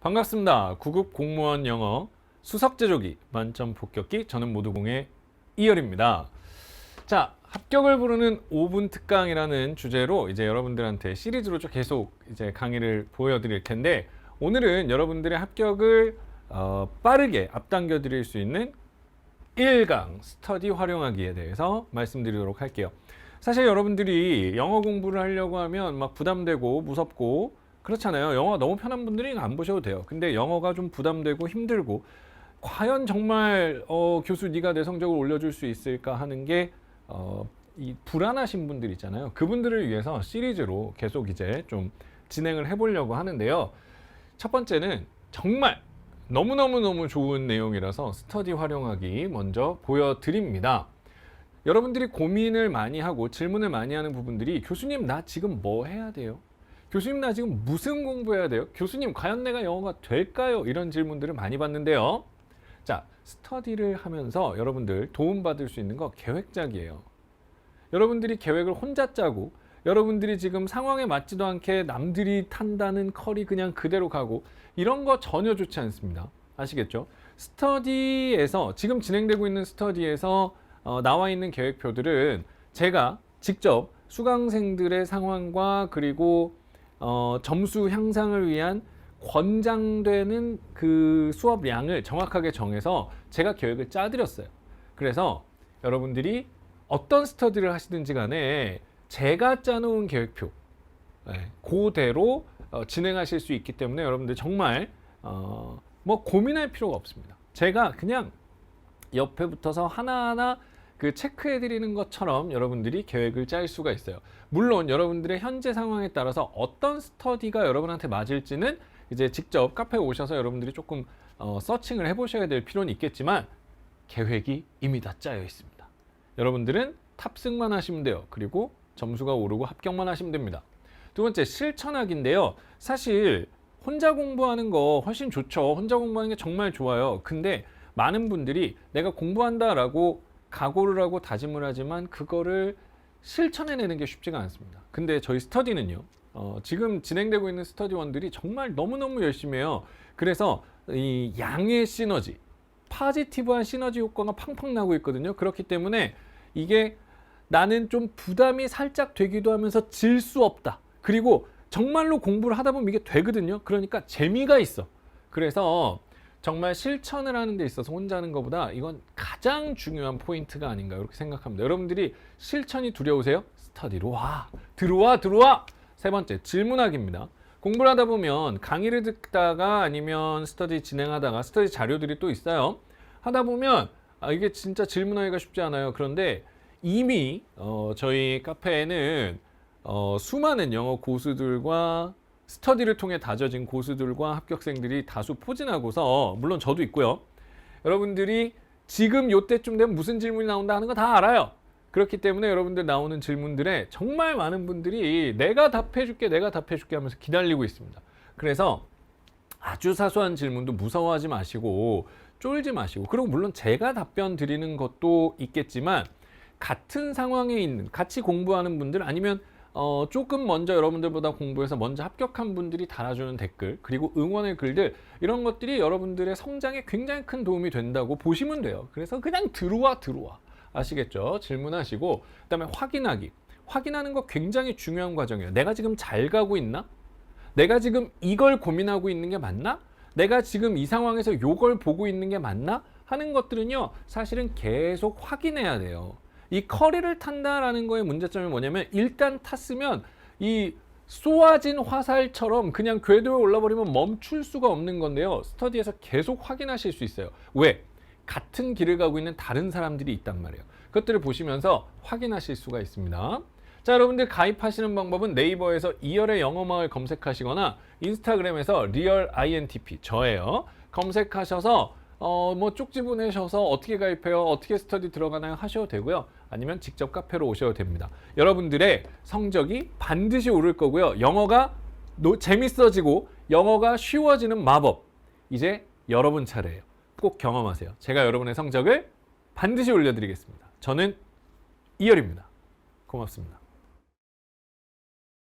반갑습니다. 구급 공무원 영어 수석 제조기 만점 복격기 저는 모두공의 이열입니다. 자, 합격을 부르는 5분 특강이라는 주제로 이제 여러분들한테 시리즈로 쭉 계속 이제 강의를 보여드릴 텐데 오늘은 여러분들의 합격을 어, 빠르게 앞당겨 드릴 수 있는 1강 스터디 활용하기에 대해서 말씀드리도록 할게요. 사실 여러분들이 영어 공부를 하려고 하면 막 부담되고 무섭고 그렇잖아요. 영어 너무 편한 분들이 안 보셔도 돼요. 근데 영어가 좀 부담되고 힘들고 과연 정말 어, 교수 네가 내 성적을 올려줄 수 있을까 하는 게 어, 이 불안하신 분들 있잖아요. 그분들을 위해서 시리즈로 계속 이제 좀 진행을 해보려고 하는데요. 첫 번째는 정말 너무너무너무 좋은 내용이라서 스터디 활용하기 먼저 보여드립니다. 여러분들이 고민을 많이 하고 질문을 많이 하는 부분들이 교수님 나 지금 뭐 해야 돼요? 교수님 나 지금 무슨 공부해야 돼요? 교수님 과연 내가 영어가 될까요? 이런 질문들을 많이 받는데요. 자, 스터디를 하면서 여러분들 도움받을 수 있는 거 계획 짜기예요. 여러분들이 계획을 혼자 짜고 여러분들이 지금 상황에 맞지도 않게 남들이 탄다는 컬이 그냥 그대로 가고 이런 거 전혀 좋지 않습니다. 아시겠죠? 스터디에서 지금 진행되고 있는 스터디에서 어, 나와 있는 계획표들은 제가 직접 수강생들의 상황과 그리고 어, 점수 향상을 위한 권장되는 그 수업량을 정확하게 정해서 제가 계획을 짜드렸어요. 그래서 여러분들이 어떤 스터디를 하시든지 간에 제가 짜놓은 계획표 네, 그대로 어, 진행하실 수 있기 때문에 여러분들 정말 어, 뭐 고민할 필요가 없습니다. 제가 그냥 옆에 붙어서 하나하나 그 체크해 드리는 것처럼 여러분들이 계획을 짤 수가 있어요. 물론 여러분들의 현재 상황에 따라서 어떤 스터디가 여러분한테 맞을지는 이제 직접 카페에 오셔서 여러분들이 조금 어, 서칭을 해 보셔야 될 필요는 있겠지만 계획이 이미 다 짜여 있습니다. 여러분들은 탑승만 하시면 돼요. 그리고 점수가 오르고 합격만 하시면 됩니다. 두 번째 실천하기인데요. 사실 혼자 공부하는 거 훨씬 좋죠. 혼자 공부하는 게 정말 좋아요. 근데 많은 분들이 내가 공부한다라고 각오를 하고 다짐을 하지만 그거를 실천해내는 게 쉽지가 않습니다. 근데 저희 스터디는요. 어, 지금 진행되고 있는 스터디원들이 정말 너무너무 열심히 해요. 그래서 이 양의 시너지, 파지티브한 시너지 효과가 팡팡 나고 있거든요. 그렇기 때문에 이게 나는 좀 부담이 살짝 되기도 하면서 질 수 없다. 그리고 정말로 공부를 하다 보면 이게 되거든요. 그러니까 재미가 있어. 그래서 정말 실천을 하는 데 있어서 혼자 하는 것보다 이건 가장 중요한 포인트가 아닌가 이렇게 생각합니다. 여러분들이 실천이 두려우세요? 스터디로 와. 들어와 들어와. 세 번째 질문하기입니다. 공부를 하다 보면 강의를 듣다가 아니면 스터디 진행하다가 스터디 자료들이 또 있어요. 하다 보면 아, 이게 진짜 질문하기가 쉽지 않아요. 그런데 이미 어, 저희 카페에는 어, 수많은 영어 고수들과 스터디를 통해 다져진 고수들과 합격생들이 다수 포진하고서 물론 저도 있고요. 여러분들이 지금 요때쯤 되면 무슨 질문이 나온다 하는 거 다 알아요. 그렇기 때문에 여러분들 나오는 질문들에 정말 많은 분들이 내가 답해줄게, 내가 답해줄게 하면서 기다리고 있습니다. 그래서 아주 사소한 질문도 무서워하지 마시고 쫄지 마시고 그리고 물론 제가 답변 드리는 것도 있겠지만 같은 상황에 있는 같이 공부하는 분들 아니면 어, 조금 먼저 여러분들보다 공부해서 먼저 합격한 분들이 달아주는 댓글 그리고 응원의 글들 이런 것들이 여러분들의 성장에 굉장히 큰 도움이 된다고 보시면 돼요. 그래서 그냥 들어와 들어와 아시겠죠? 질문하시고 그다음에 확인하기 확인하는 거 굉장히 중요한 과정이에요. 내가 지금 잘 가고 있나? 내가 지금 이걸 고민하고 있는 게 맞나? 내가 지금 이 상황에서 요걸 보고 있는 게 맞나? 하는 것들은요, 사실은 계속 확인해야 돼요. 이 커리를 탄다라는 거의 문제점이 뭐냐면, 일단 탔으면 이 쏘아진 화살처럼 그냥 궤도에 올라버리면 멈출 수가 없는 건데요. 스터디에서 계속 확인하실 수 있어요. 왜? 같은 길을 가고 있는 다른 사람들이 있단 말이에요. 그것들을 보시면서 확인하실 수가 있습니다. 자, 여러분들 가입하시는 방법은 네이버에서 이열의 영어마을 검색하시거나 인스타그램에서 리얼 INTP 저예요. 검색하셔서 어, 뭐 쪽지 보내셔서 어떻게 가입해요? 어떻게 스터디 들어가나요? 하셔도 되고요. 아니면 직접 카페로 오셔도 됩니다. 여러분들의 성적이 반드시 오를 거고요. 영어가 노, 재밌어지고 영어가 쉬워지는 마법. 이제 여러분 차례예요. 꼭 경험하세요. 제가 여러분의 성적을 반드시 올려드리겠습니다. 저는 이열입니다. 고맙습니다.